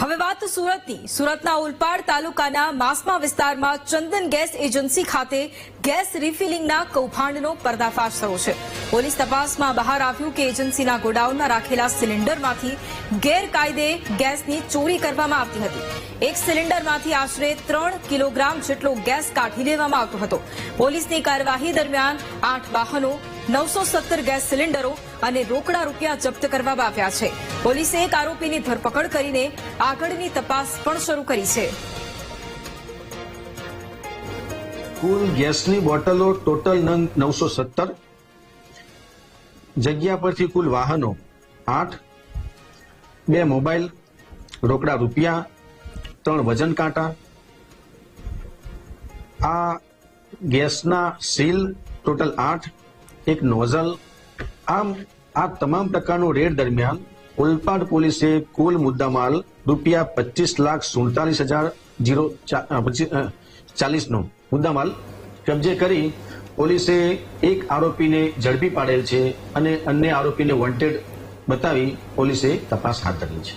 હવે વાત સુરતની. સુરતના ઉલપાડ તાલુકાના માસમા વિસ્તારમાં ચંદન ગેસ એજન્સી ખાતે ગેસ રિફિલિંગના કૌભાંડનો પર્દાફાશ થયો છે. પોલીસ તપાસમાં બહાર આવ્યું કે એજન્સીના ગોડાઉનમાં રાખેલા સિલિન્ડરમાંથી ગેરકાયદે ગેસની ચોરી કરવામાં આવતી હતી. એક સિલિન્ડરમાંથી આશરે ત્રણ કિલોગ્રામ જેટલો ગેસ કાઢી લેવામાં આવતો હતો. પોલીસની કાર્યવાહી દરમિયાન આઠ વાહનો નવસો સત્તર ગેસ સિલિન્ડરો અને રોકડા રૂપિયા જપ્ત કરવામાં આવ્યા છે. પોલીસે એક આરોપીની ધરપકડ કરીને આગળની તપાસ પણ શરૂ કરી છે. કુલ ગેસની બોટલો ટોટલ નવસો સત્તર, જગ્યા પરથી કુલ વાહનો આઠ, બે મોબાઈલ, રોકડા રૂપિયા, ત્રણ વજન કાંટા. આ ગેસના સીલ ટોટલ આઠ એક નોઝલ. આમ, આ તમામ પ્રકારનો રેડ દરમિયાન ઓલપાડ પોલીસે કુલ મુદ્દામાલ રૂપિયા પચીસ લાખ સુડતાલીસ હજાર જીરો ચાલીસનો મુદ્દામાલ કબજે કરી પોલીસે એક આરોપીને ઝડપી પાડેલ છે અને અન્ય આરોપીને વોન્ટેડ બતાવી પોલીસે તપાસ હાથ ધરી છે.